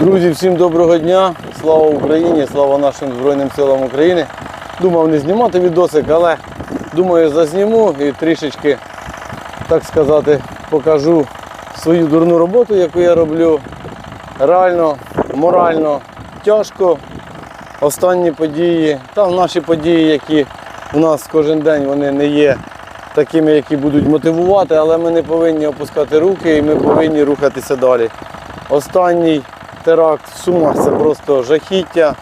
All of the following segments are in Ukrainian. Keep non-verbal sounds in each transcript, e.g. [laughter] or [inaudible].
Друзі, всім доброго дня! Слава Україні! Слава нашим Збройним силам України! Думав не знімати відосик, але думаю зазніму і трішечки, так сказати, покажу свою дурну роботу, яку я роблю. Реально, морально тяжко. Останні події, там наші події, які у нас кожен день вони не є такими, які будуть мотивувати, але ми не повинні опускати руки і ми повинні рухатися далі. Останній теракт в Сумах це просто жахіття.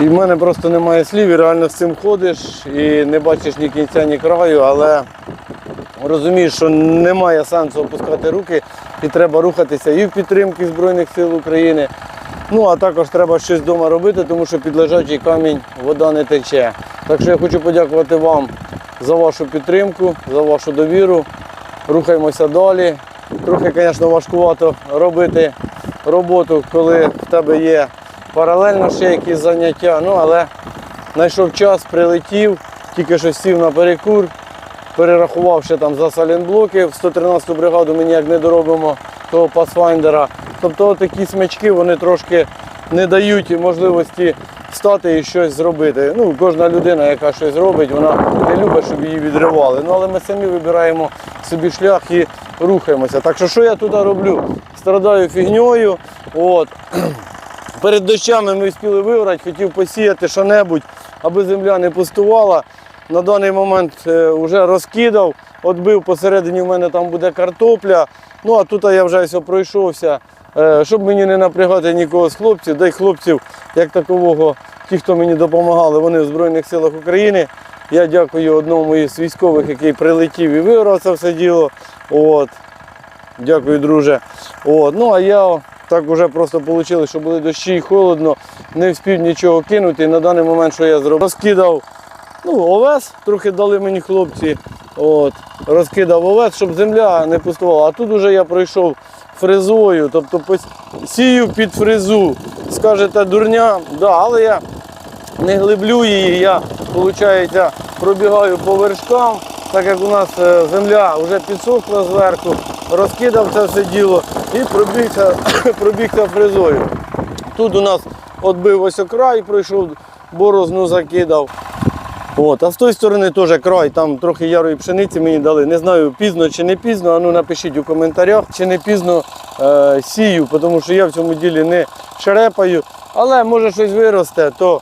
І в мене просто немає слів, і реально з цим ходиш і не бачиш ні кінця, ні краю, але розумієш, що немає сенсу опускати руки і треба рухатися і в підтримки Збройних сил України. Ну, а також треба щось вдома робити, тому що під лежачий камінь вода не тече. Так що я хочу подякувати вам за вашу підтримку, за вашу довіру. Рухаємося далі. Трохи, звісно, важкувато робити роботу, коли в тебе є паралельно ще якісь заняття. Ну, але знайшов час, прилетів, тільки що сів на перекур, перерахував ще там за салінблоки. В 113-ту бригаду ми ніяк не доробимо того пасфайндера. Тобто такі смички вони трошки не дають можливості встати і щось зробити. Ну, Кожна людина, яка щось робить, вона не любить, щоб її відривали. Ну, але ми самі вибираємо собі шлях і рухаємося. Так що що я тут роблю? Страдаю фігньою. От. Перед дощами ми встигли вибрати, хотів посіяти що-небудь, аби земля не пустувала. На даний момент вже розкидав, отбив посередині в мене там буде картопля. Ну а тут я вже все пройшовся, Е, щоб мені не напрягати нікого з хлопців, да й хлопців, як такового, ті, хто мені допомагали, вони в Збройних силах України. Я дякую одному із військових, який прилетів і виграв це все діло. От. Дякую, друже. От. Ну а я так вже просто вийшло, що були дощі і холодно, не встиг нічого кинути. І на даний момент, що я зробив, розкидав ну, овес, трохи дали мені хлопці. От. Розкидав овес, щоб земля не пустувала. А тут вже я пройшов фрезою, тобто сію під фрезу. Скажете, дурня, да, але я не глиблю її, я виходить, пробігаю по вершкам, так як у нас е, земля вже підсохла зверху, розкидав це все діло і пробігся, [coughs] пробігся фрезою. Тут у нас відбив ось край, пройшов, борозну закидав. От, а з тої сторони теж край, там трохи ярої пшениці мені дали. Не знаю, пізно чи не пізно, а ну напишіть у коментарях, чи не пізно е, сію, тому що я в цьому ділі не шерепаю. Але може щось виросте, то,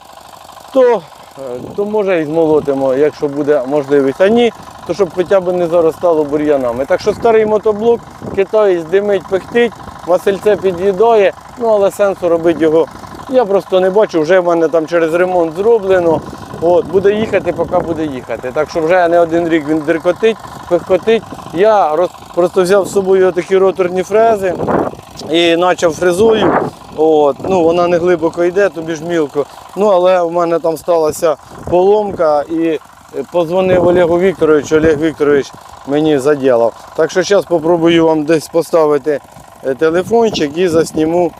то, е, то може і змолотимо, якщо буде можливість. А ні, то щоб хоча б не заростало бур'янами. Так що старий мотоблок, китаєць димить, пихтить, Васильце під'їдає, ну але сенсу робити його. Я просто не бачу, вже в мене там через ремонт зроблено. От, буде їхати, поки буде їхати. Так що вже не один рік він диркотить, пихкотить. Я роз, просто взяв з собою такі роторні фрези і почав фрезою. От, ну, вона не глибоко йде, тобі ж мілко. Ну, але в мене там сталася поломка і позвонив Олегу Вікторовичу, Олег Вікторович мені заділав. Так що зараз спробую вам десь поставити е, телефончик і засніму,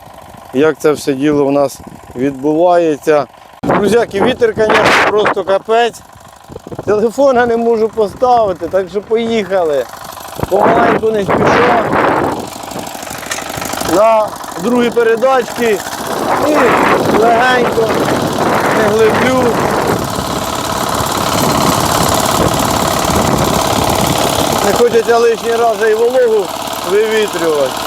як це все діло у нас відбувається. Друзяки, вітер, звісно, просто капець. Телефона не можу поставити, так що поїхали. Помаленьку не спіша. На другій передачки і легенько, не глиблю. Не хочеться лишній раз і вологу вивітрювати.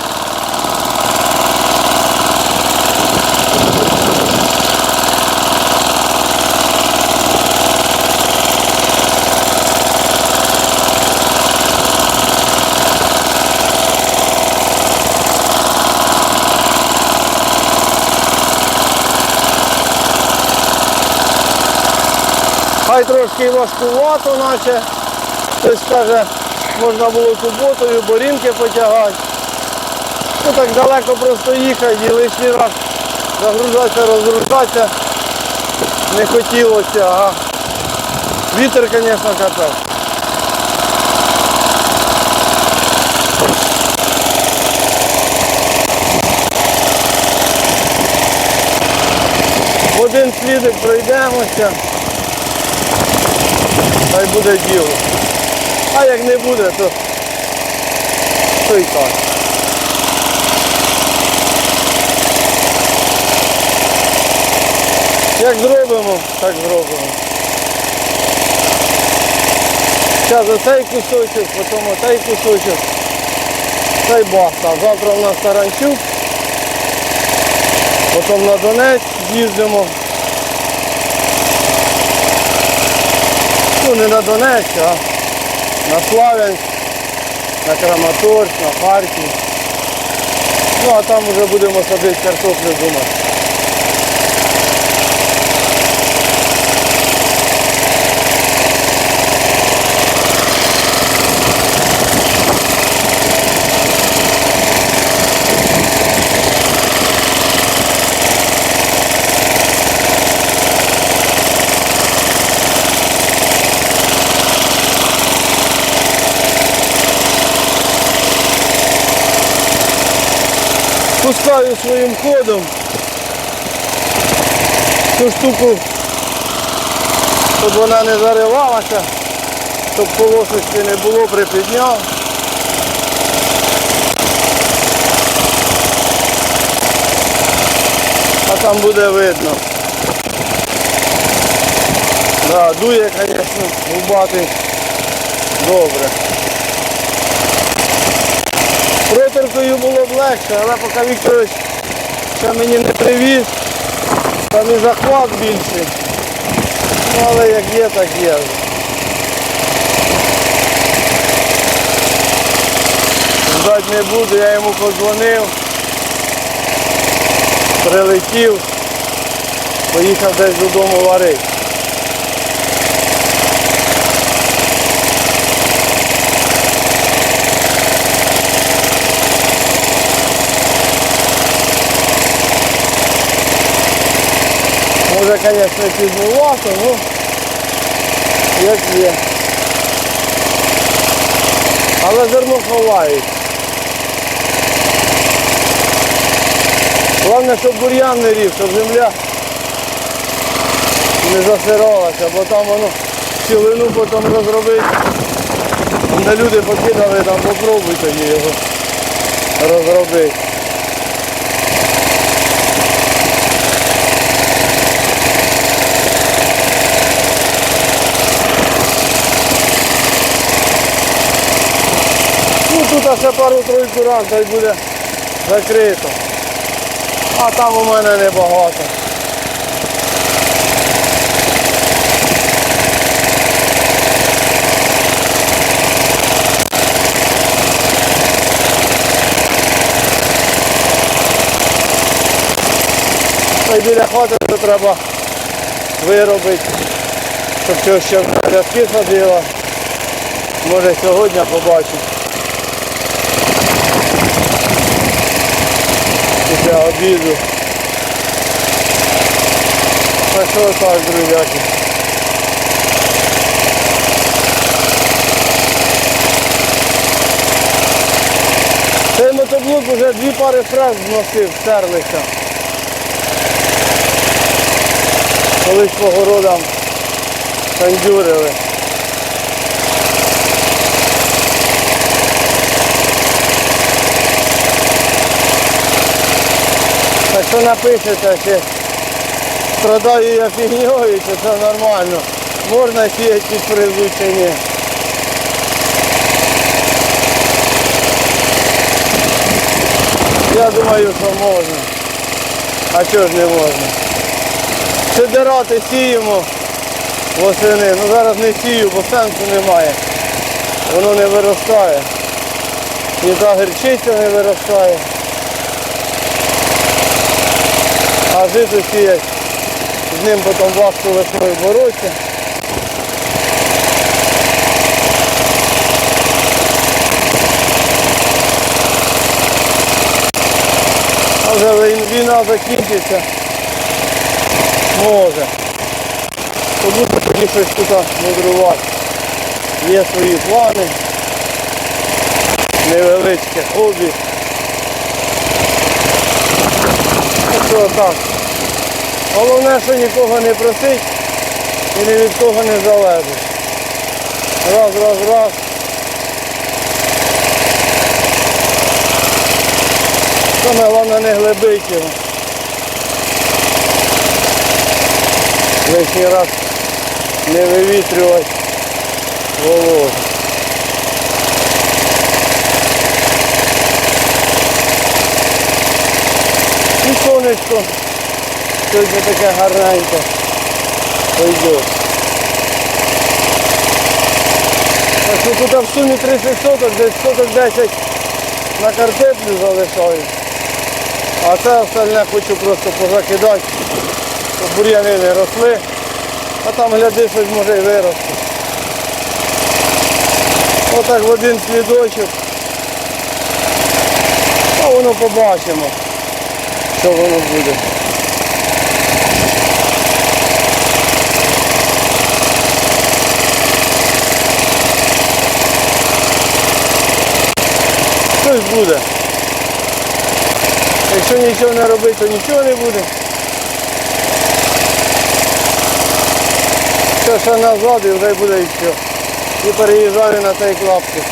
Трошки важкувато, наче. Хтось каже, можна було суботою, борінки потягати. Ну так далеко просто їхати і лишній раз загружатися, розгружатися не хотілося, а вітер, звісно, капець. Один слідик пройдемося. Хай буде діло. А як не буде, то, то і так. Як зробимо, так зробимо. Зараз оцей кусочок, потім оцей кусочок, та баста. Завтра в нас Таранчук, потім на Донець їздимо. Ну не на Донецьк, а на Славянськ, на Краматорськ, на Харків. Ну а там вже будемо садити картоплю думати. Пускаю своїм ходом цю штуку, щоб вона не заривалася, щоб полосочки не було, припідняв. А там буде видно. Да, дує, звісно, губатий. Добре. Протеркою було б легше, але поки Вікторович ще мені не привіз, там і захват більший. Ну але як є, так є. Ждать не буду, я йому подзвонив, прилетів, поїхав десь додому варити. Може, звісно, пізнувато, ну як є. Але зерно ховають. Головне, щоб бур'ян не рів, щоб земля не засиралася, бо там воно цілину потім розробити. Де люди покидали, там попробуй тоді його розробити. Тут ще пару-тройку раз та буде закрито. А там у мене небагато. Та біля хати то треба виробити, щоб цього ще рядки ходила. Може сьогодні побачить. Після обіду. Так що так, друзяки. Цей мотоблок вже дві пари фрез зносив, стерлися. Колись по городам сандюрили. Що напишете, чи страдаю я фігньою, чи це нормально. Можна сіяти під ні. Я думаю, що можна. А чого ж не можна? Сидирати сіємо восени. Ну зараз не сію, бо сенсу немає. Воно не виростає. Ні та гірчиця не виростає. А жито сіять. З ним потім важко весною боротися. А війна закінчиться. Може. То буде тоді щось тут мудрувати. Є свої плани. Невеличке хобі. Так що так. Головне, що нікого не просить і ні від кого не залежить. Раз, раз, раз. Саме головне не його. лишній раз не вивітрювати вологу. І сонечко сьогодні таке гарненьке. Пойде. Так що тут в сумі 30 соток, десь соток 10 на картеплю залишаю. А це остальне хочу просто позакидати, щоб бур'яни не росли. А там гляди, щось може і вирости. Отак в один слідочок. А воно побачимо, що воно буде. Щось буде. Якщо нічого не робити, то нічого не буде. Ще ще назад і вже буде і все. І переїжджаю на цей клапки.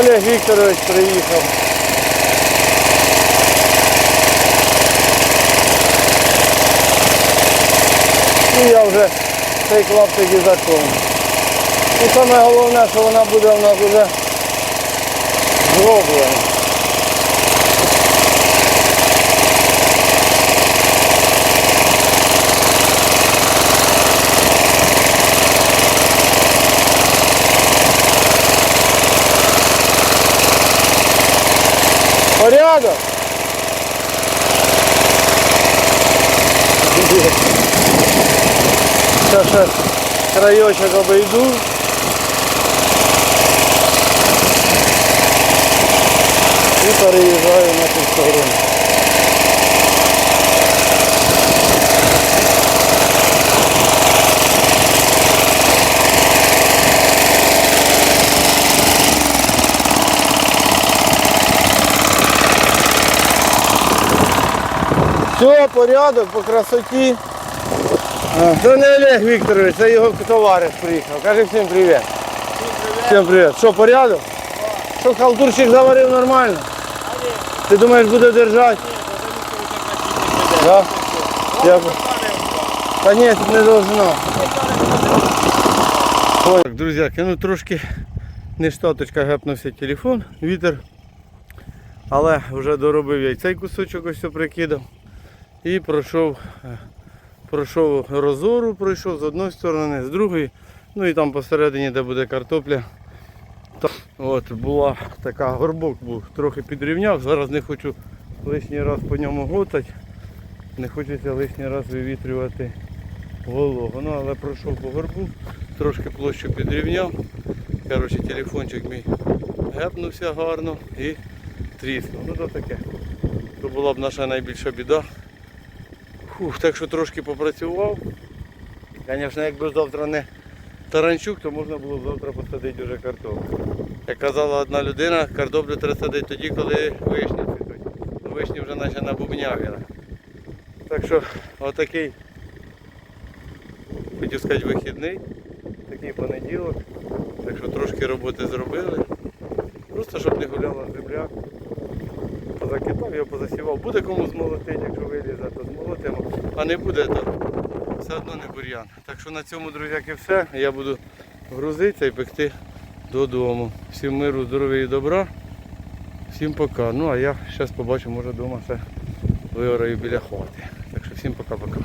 Олег Вікторович приїхав. І я вже цей клаптик і закончу. І саме головне, що вона буде у нас вже зроблена. Порядок? Сейчас ще краєчок обійду. І переїжджаю на ту сторону. Все, порядок, по красоті. Це не Олег Вікторович, це його товариш приїхав. Каже всім привіт. Всім привіт. Що, порядок? Що халтурщик заварив нормально? Ти думаєш, буде держати? Да? Я... Та ні, не должно. Ой, Так, друзяки, ну трошки не штаточка гепнувся телефон, вітер. Але вже доробив я й цей кусочок ось прикидав. І пройшов, е, пройшов розору, пройшов з одної сторони, з другої. Ну і там посередині, де буде картопля. От, була така горбок був, трохи підрівняв. Зараз не хочу лишній раз по ньому готати. Не хочеться лишній раз вивітрювати вологу. Ну, але пройшов по горбу, трошки площу підрівняв. Коротше, телефончик мій гепнувся гарно і тріснув. Ну то таке. То була б наша найбільша біда. Фух, так що трошки попрацював. Звісно, якби завтра не таранчук, то можна було б завтра посадити вже картоплю. Як казала одна людина, картоплю треба садити тоді, коли вишні цвітуть. Ну, Вишні вже наче набубнявіли. Так що отакий, хотів сказати, вихідний, такий понеділок. Так що трошки роботи зробили. Просто щоб не гуляла земля. Позакидав, його позасівав. Буде кому змолотити, якщо вилізе, то змолотимо. А не буде, то все одно не бур'ян. Так що на цьому, друзяки, все. Я буду грузитися і пекти додому. Всім миру, здоров'я і добра. Всім пока. Ну а я зараз побачу, може вдома все виораю біля хати. Так що всім пока-пока.